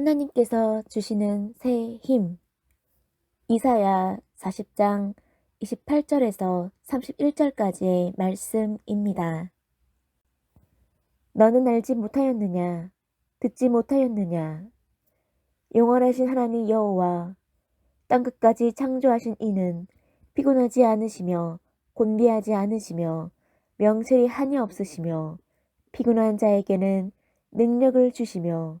하나님께서 주시는 새 힘. 이사야 40장 28절에서 31절까지의 말씀입니다. 너는 알지 못하였느냐? 듣지 못하였느냐? 영원하신 하나님 여호와 땅 끝까지 창조하신 이는 피곤하지 않으시며 곤비하지 않으시며 명철이 한이 없으시며 피곤한 자에게는 능력을 주시며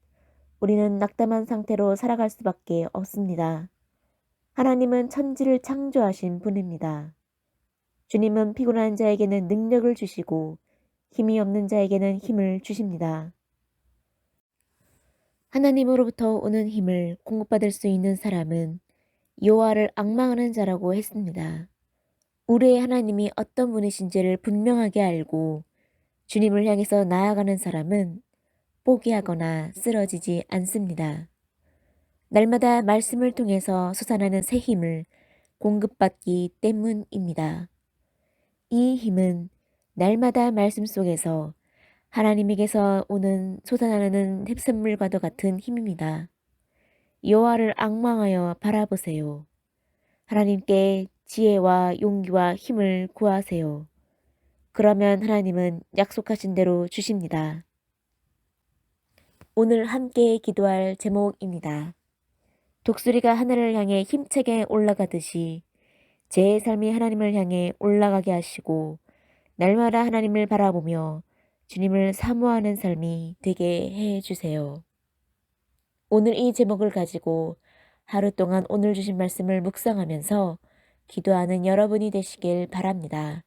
우리는 낙담한 상태로 살아갈 수밖에 없습니다. 하나님은 천지를 창조하신 분입니다. 주님은 피곤한 자에게는 능력을 주시고 힘이 없는 자에게는 힘을 주십니다. 하나님으로부터 오는 힘을 공급받을 수 있는 사람은 여호와를 악망하는 자라고 했습니다. 우리의 하나님이 어떤 분이신지를 분명하게 알고 주님을 향해서 나아가는 사람은 포기하거나 쓰러지지 않습니다. 날마다 말씀을 통해서 솟아나는 새 힘을 공급받기 때문입니다. 이 힘은 날마다 말씀 속에서 하나님에게서 오는 솟아나는 햇샘물과도 같은 힘입니다. 여호와를 악망하여 바라보세요. 하나님께 지혜와 용기와 힘을 구하세요. 그러면 하나님은 약속하신 대로 주십니다. 오늘 함께 기도할 제목입니다. 독수리가 하늘을 향해 힘차게 올라가듯이 제 삶이 하나님을 향해 올라가게 하시고 날마다 하나님을 바라보며 주님을 사모하는 삶이 되게 해 주세요. 오늘 이 제목을 가지고 하루 동안 오늘 주신 말씀을 묵상하면서 기도하는 여러분이 되시길 바랍니다.